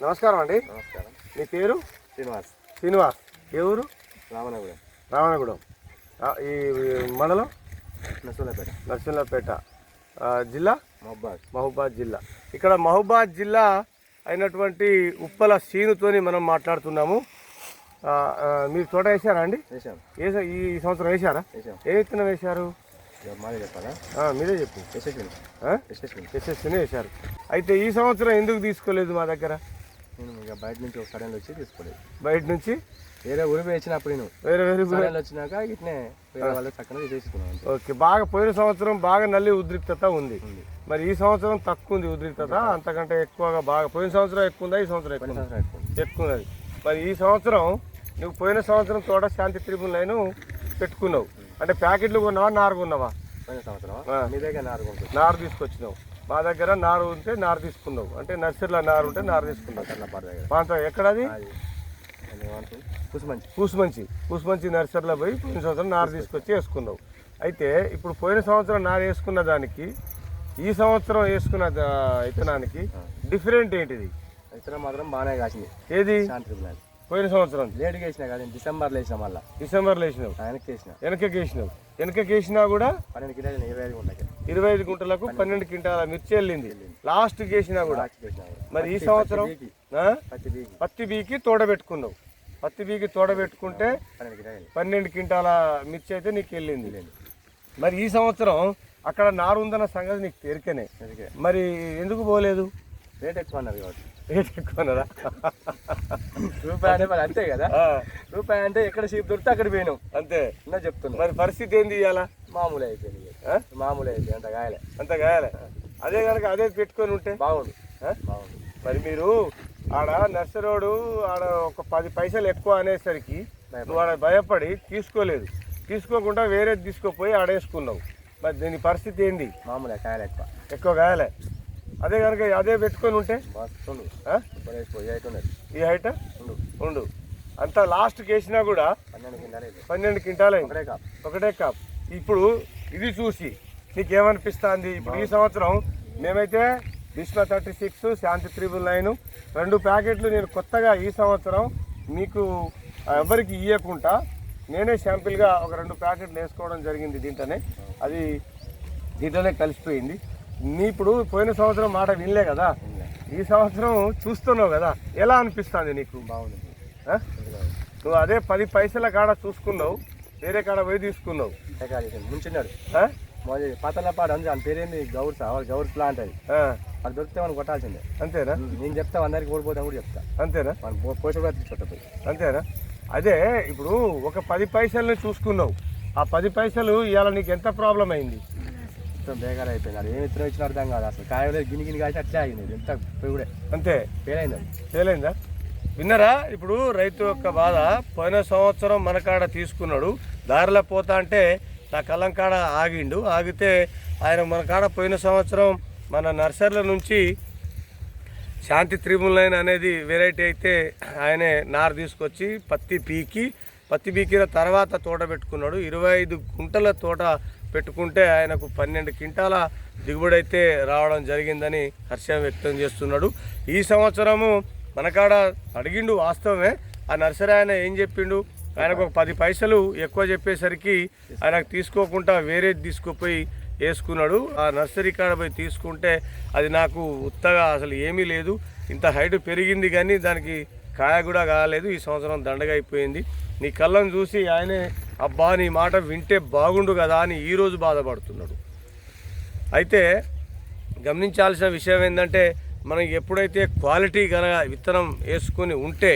నమస్కారం అండి. నమస్కారం. మీ పేరు? శ్రీనివాస్. శ్రీనివాస్. ఏ ఊరు? రామనగూడెం. రావణగూడెం ఈ మండలం? నసూలపేట నర్సింహపేట ఆ, జిల్లా? మహబాద్. మహబూబాద్ జిల్లా. ఇక్కడ మహబూబాద్ జిల్లా అయినటువంటి ఉప్పల సీనుతోని మనం మాట్లాడుతున్నాము. మీరు తోట వేసారా అండి? వేసాం ఈ సంవత్సరం వేసారా వేసాం ఏ విత్తనం వేశారు? మీరే చెప్పు. ఎస్ఎస్సీనే వేశారు. అయితే ఈ సంవత్సరం ఎందుకు తీసుకోలేదు మా దగ్గర? ఇక బయట నుంచి ఒక సడన్లు వచ్చి తీసుకోలేదు. బయట నుంచి? వేరే ఊరి పోయి వచ్చినప్పుడు నేను. వేరే వేరే ఊరు- సడన్లు వచ్చినాక ఇట్నే వేరే వాళ్ళు చక్కగా తీసేసుకున్నాను అంతే. ఓకే బాగా పోయిన సంవత్సరం బాగా నల్లి ఉద్రిక్తత ఉంది. ఉంది. మరి ఈ సంవత్సరం తక్కువ ఉంది ఉద్రిక్తత అంతకంటే ఎక్కువగా బాగా పోయిన సంవత్సరం ఎక్కువ ఉందా ఈ సంవత్సరం ఎక్కువ ఉందా? ఎక్కువ ఉన్నది. మరి ఈ సంవత్సరం నువ్వు పోయిన సంవత్సరం తోట శాంతి త్రిపుల్ లైన్ పెట్టుకున్నావు. అంటే ప్యాకెట్లు కొన్నావా నారు కొన్నావా? పోయిన సంవత్సరం. మీ దగ్గర ఉంటుంది నారు తీసుకొచ్చినావు. మా దగ్గర నారు ఉంటే నారు తీసుకున్నావు. అంటే నర్సరీలో నారు ఉంటే నారు తీసుకున్నావు. పాంత ఎక్కడది? కుసుమంచి. పూసుమంచి పూసుమంచి నర్సరీలో పోయి పోయిన సంవత్సరం నారు తీసుకొచ్చి వేసుకున్నావు. అయితే ఇప్పుడు పోయిన సంవత్సరం నారు వేసుకున్న దానికి ఈ సంవత్సరం వేసుకున్న విత్తనానికి డిఫరెంట్ ఏంటిది? ఇతర మాత్రం బాగానే కాసింది. ఏది? శాంతి పోయిన సంవత్సరం లేట్గా వేసిన కదా డిసెంబర్లో వేసిన మళ్ళీ. డిసెంబర్లో వేసినావు? ఆయనకి వేసిన. వెనకకి వేసినావు. వెనకకి వేసినా కూడా పన్నెండు కిలోలు ఇరవై ఐదు ఉంటాయి ఇరవై ఐదు గుంటలకు పన్నెండు. క్వింటాల మిర్చి వెళ్ళింది. లాస్ట్ వేసినా కూడా. మరి ఈ సంవత్సరం? పత్తి బీకి. పత్తి బీకి. తోడబెట్టుకున్నావు. పత్తి బీకి తోడబెట్టుకుంటే పన్నెండు కిలోలు పన్నెండు క్వింటాల మిర్చి అయితే నీకు వెళ్ళింది. మరి ఈ సంవత్సరం అక్కడ నారు ఉందన్న సంగతి నీకు తెరికనే మరి ఎందుకు పోలేదు? రేట్ ఎక్కువ అన్నారు కాబట్టి. రేట్ రూపాయి అంటే మరి అంతే కదా? రూపాయి అంటే ఎక్కడ షీప్ దొరికితే అక్కడ పోయినాం. అంతే. ఇంకా చెప్తున్నా. మరి పరిస్థితి ఏంది ఇవాళ మామూలు అయిపోయింది? మామూలు అయిపోయింది అంత గాయలే. అంత గాయాలే? అదే కనుక అదే పెట్టుకొని ఉంటే? బాగుండు? బాగుండు. మరి మీరు ఆడ నర్సరోడు ఆడ ఒక పది పైసలు ఎక్కువ అనేసరికి నువ్వు ఆడ భయపడి తీసుకోలేదు. తీసుకోకుండా వేరేది తీసుకోపోయి ఆడేసుకున్నావు. మరి దీని పరిస్థితి ఏంది? మామూలే కాయలు ఎక్కువ. ఎక్కువ గాయాలే? అదే కనుక అదే పెట్టుకొని ఉంటే? ఈ హైట్ ఉండు. ఉండు. అంత లాస్ట్కి వేసినా కూడా పన్నెండు క్వింటాల్ ఒకటే కాపు. ఒకటే కాప్. ఇప్పుడు ఇది చూసి నీకేమనిపిస్తుంది? ఇప్పుడు ఈ సంవత్సరం మేమైతే Bheeshma thirty six Shanti triple nine రెండు ప్యాకెట్లు నేను కొత్తగా ఈ సంవత్సరం మీకు ఎవరికి ఇవ్వకుండా నేనే శాంపిల్గా ఒక రెండు ప్యాకెట్లు వేసుకోవడం జరిగింది దీంట్లోనే. అది దీంట్లోనే కలిసిపోయింది. నీ ఇప్పుడు పోయిన సంవత్సరం మాట వినలే కదా? ఈ సంవత్సరం చూస్తున్నావు కదా? ఎలా అనిపిస్తుంది నీకు? బాగుంది? నువ్వు అదే పది పైసల కాడ చూసుకున్నావు వేరే కాడ పోయి తీసుకున్నావు. ముంచున్నాడు. పాతలపాడు అంది దాని పేరేంది? గౌర్ సార్ గౌర్ ప్లాంట్ అది. అది దొరికితే మనం కొట్టాల్సిందే. అంతేనా? నేను చెప్తా అందరికి ఓడిపోతాం కూడా చెప్తా. అంతేనా? మనం పోషక కూడా తీసుకొట్టపోయి అంతేనా? అదే ఇప్పుడు ఒక పది పైసల్ని చూసుకున్నావు. ఆ పది పైసలు ఇవాళ నీకు ఎంత ప్రాబ్లం అయింది? మొత్తం బేకార్ అయిపోయింది అది ఏమి ఇతర ఇచ్చిన అర్థం కాదు అసలు. కాయలే గిని గిని కాసి అట్లే ఆగింది ఎంత కూడా. అంతే. ఫెయిల్ అయింది అది. తేలైందా విన్నారా? ఇప్పుడు రైతు యొక్క బాధ పోయిన సంవత్సరం మన కాడ తీసుకున్నాడు దారిలో పోతా అంటే నా కళ్ళం కాడ ఆగిండు. ఆగితే ఆయన మన కాడ పోయిన సంవత్సరం మన నర్సరీల నుంచి శాంతి త్రిబుల్ నైన్ అనేది వెరైటీ అయితే ఆయనే నారు తీసుకొచ్చి పత్తి పీకి పత్తి పీకిన తర్వాత తోట పెట్టుకున్నాడు. ఇరవై ఐదు గుంటల తోట పెట్టుకుంటే ఆయనకు పన్నెండు క్వింటాల దిగుబడి అయితే రావడం జరిగిందని హర్షం వ్యక్తం చేస్తున్నాడు. ఈ సంవత్సరము మనకాడ అడిగిండు వాస్తవమే. ఆ నర్సరీ ఆయన ఏం చెప్పిండు? ఆయనకు ఒక పది పైసలు ఎక్కువ చెప్పేసరికి ఆయనకు తీసుకోకుండా వేరేది తీసుకుపోయి వేసుకున్నాడు. ఆ నర్సరీ కాడ పోయి తీసుకుంటే అది నాకు ఉత్తగా అసలు ఏమీ లేదు. ఇంత హైట్ పెరిగింది కానీ దానికి కాయ కూడా కాలేదు. ఈ సంవత్సరం దండగా అయిపోయింది. నీ కళ్ళను చూసి ఆయనే అబ్బా నీ మాట వింటే బాగుండు కదా అని ఈరోజు బాధపడుతున్నాడు. అయితే గమనించాల్సిన విషయం ఏంటంటే మనం ఎప్పుడైతే క్వాలిటీ కనుక విత్తనం వేసుకొని ఉంటే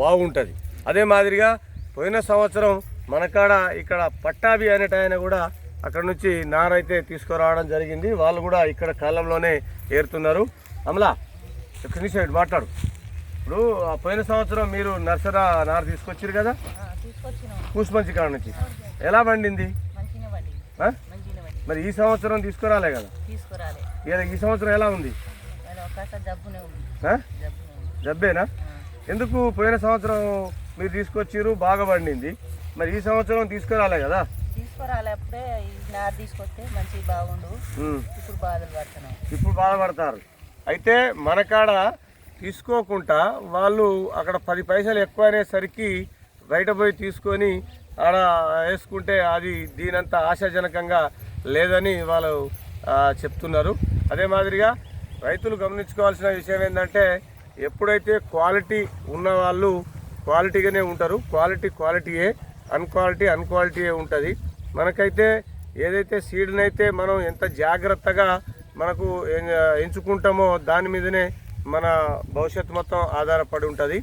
బాగుంటుంది. అదే మాదిరిగా పోయిన సంవత్సరం మనకాడ ఇక్కడ పట్టాభి అనేట ఆయన కూడా అక్కడ నుంచి నారైతే తీసుకురావడం జరిగింది. వాళ్ళు కూడా ఇక్కడ కాలంలోనే ఏరుతున్నారు. అమలా ఒక నిమిషం మాట్లాడు. ఇప్పుడు ఆ పోయిన సంవత్సరం మీరు నర్సరా నారు తీసుకొచ్చారు కదా? కూసుమంచి కాడ నుంచి. ఎలా పండింది? మరి ఈ సంవత్సరం తీసుకురాలే కదా? ఈ సంవత్సరం ఎలా ఉంది? జబ్బునే ఎందుకు పోయిన సంవత్సరం మీరు తీసుకొచ్చిర్రు బాగా పండింది? మరి ఈ సంవత్సరం తీసుకురాలే కదా. ఇప్పుడు బాధపడతారు. అయితే మన కాడ తీసుకోకుండా వాళ్ళు అక్కడ పది పైసలు ఎక్కువ అనేసరికి బయట పోయి తీసుకొని ఆడ వేసుకుంటే అది దీనంత ఆశాజనకంగా లేదని వాళ్ళు చెప్తున్నారు. అదే మాదిరిగా రైతులు గమనించుకోవాల్సిన విషయం ఏంటంటే ఎప్పుడైతే క్వాలిటీ ఉన్న వాళ్ళు క్వాలిటీగానే ఉంటారు క్వాలిటీ క్వాలిటీయే అన్క్వాలిటీ అన్క్వాలిటీయే ఉంటుంది. మనకైతే ఏదైతే సీడ్ని అయితే మనం ఎంత జాగ్రత్తగా మనకు ఎంచుకుంటామో దాని మీదనే మన భవిష్యత్తు మొత్తం ఆధారపడి ఉంటుంది.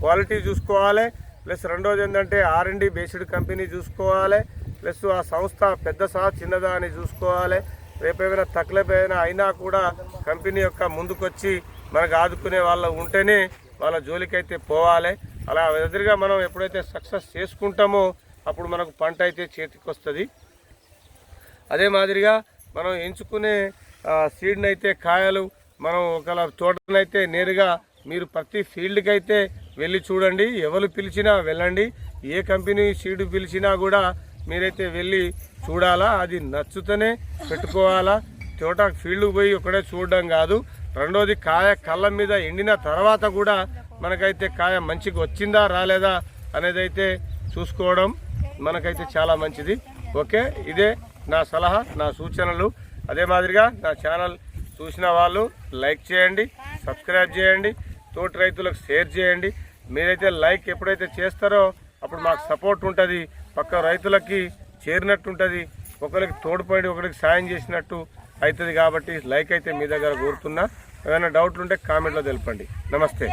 క్వాలిటీ చూసుకోవాలి. ప్లస్ రెండోది ఏంటంటే ఆర్ అండ్ బేస్డ్ కంపెనీ చూసుకోవాలి. ప్లస్ ఆ సంస్థ పెద్ద సహా చిన్నదా అని చూసుకోవాలి. రేపేమైనా తక్కువైనా అయినా కూడా కంపెనీ యొక్క ముందుకొచ్చి మనకు ఆదుకునే వాళ్ళు ఉంటేనే వాళ్ళ జోలికైతే పోవాలి. అలా ఎదురుగా మనం ఎప్పుడైతే సక్సెస్ చేసుకుంటామో అప్పుడు మనకు పంట అయితే చేతికి వస్తుంది అదే మాదిరిగా మనం ఎంచుకునే సీడ్ని అయితే కాయలు మనం ఒకవేళ తోటనైతే నేరుగా మీరు ప్రతి ఫీల్డ్కి అయితే వెళ్ళి చూడండి. ఎవరు పిలిచినా వెళ్ళండి. ఏ కంపెనీ సీడ్ పిలిచినా కూడా మీరైతే వెళ్ళి చూడాలా. అది నచ్చుతూనే పెట్టుకోవాలా. తోట ఫీల్డ్కి పోయి ఒకటే చూడడం కాదు. రెండోది కాయ కళ్ళ మీద ఎండిన తర్వాత కూడా మనకైతే కాయ మంచిగా వచ్చిందా రాలేదా అనేది అయితే చూసుకోవడం మనకైతే చాలా మంచిది. ఓకే ఇదే నా సలహా నా సూచనలు. అదే మాదిరిగా నా ఛానల్ చూసిన వాళ్ళు లైక్ చేయండి సబ్స్క్రైబ్ చేయండి తోటి రైతులకు షేర్ చేయండి. మీరైతే లైక్ ఎప్పుడైతే చేస్తారో అప్పుడు మాకు సపోర్ట్ ఉంటుంది పక్క రైతులకి చేరినట్టు ఉంటుంది ఒకరికి తోడుపడి ఒకరికి సాయం చేసినట్టు అవుతుంది కాబట్టి లైక్ అయితే మీ దగ్గర కోరుతున్నా. ఏమైనా డౌట్లు ఉంటే కామెంట్లో తెలపండి. నమస్తే.